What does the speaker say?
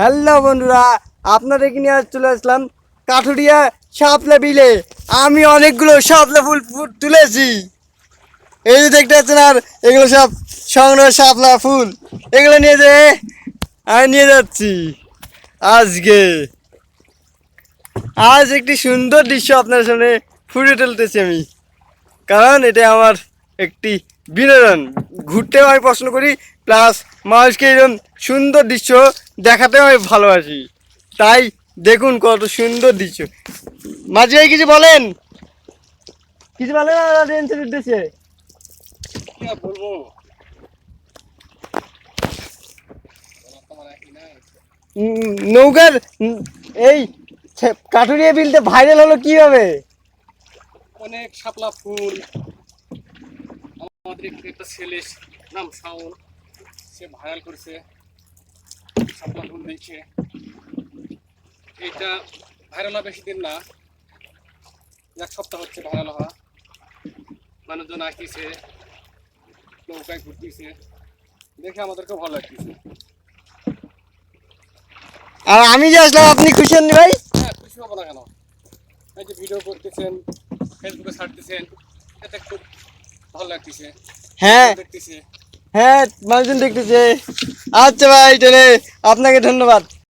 Hello বন্ধুরা, আপনাদের নিয়ে আজ চলে আসলাম কাঠুরিয়া শাপলা বিলে। আমি অনেকগুলো শাপলা ফুল ফুল তুলেছি। এই যে দেখতে পাচ্ছেন আর, এগুলো সব সংগ্রহ শাপলা ফুল। এগুলো নিয়ে যে আমি নিয়ে যাচ্ছি আজকে। আজ একটি সুন্দর দৃশ্য আপনার সামনে ফুটে তুলতেছি আমি। কারণ এটা আমার একটি বিনোদন। ঘুরতেও আমি পছন্দ করি, প্লাস মানুষকে এরকম সুন্দর দৃশ্য দেখাতেও আমি ভালোবাসি। তাই দেখুন কত সুন্দর দৃশ্য। মাঝি ভাই কিছু বলেন? কিছু বলেন অডিয়েন্সের উদ্দেশ্যে। বলব। নৌকার এই কাঠুরিয়া বিলতে ভাইরাল হলো কীভাবে? অনেক শাপলা ফুল। আমাদের একটা ছেলে নাম শাওন। সে ভাইরাল করেছে। ফুল দেখে এটা ভাইরাল বেশি দিন না। এক সপ্তাহ হচ্ছে ভাইরাল হওয়া। মানুষজন আসতেছে নৌকায় ঘুরতেছে। দেখে আমাদেরকে ভালো লাগতেছে। আর আমি যে আসলাম আপনি খুশি হননি ভাই? হ্যাঁ খুশি হব না কেন? এই যে ভিডিও করতেছেন ফেসবুকে ছাড়তেছেন এতে খুব ভালো লাগতেছে। হ্যাঁ। দেখতেছে। হ্যাঁ মানুষজন দেখতেছে। আচ্ছা ভাই তাহলে আপনাকে ধন্যবাদ।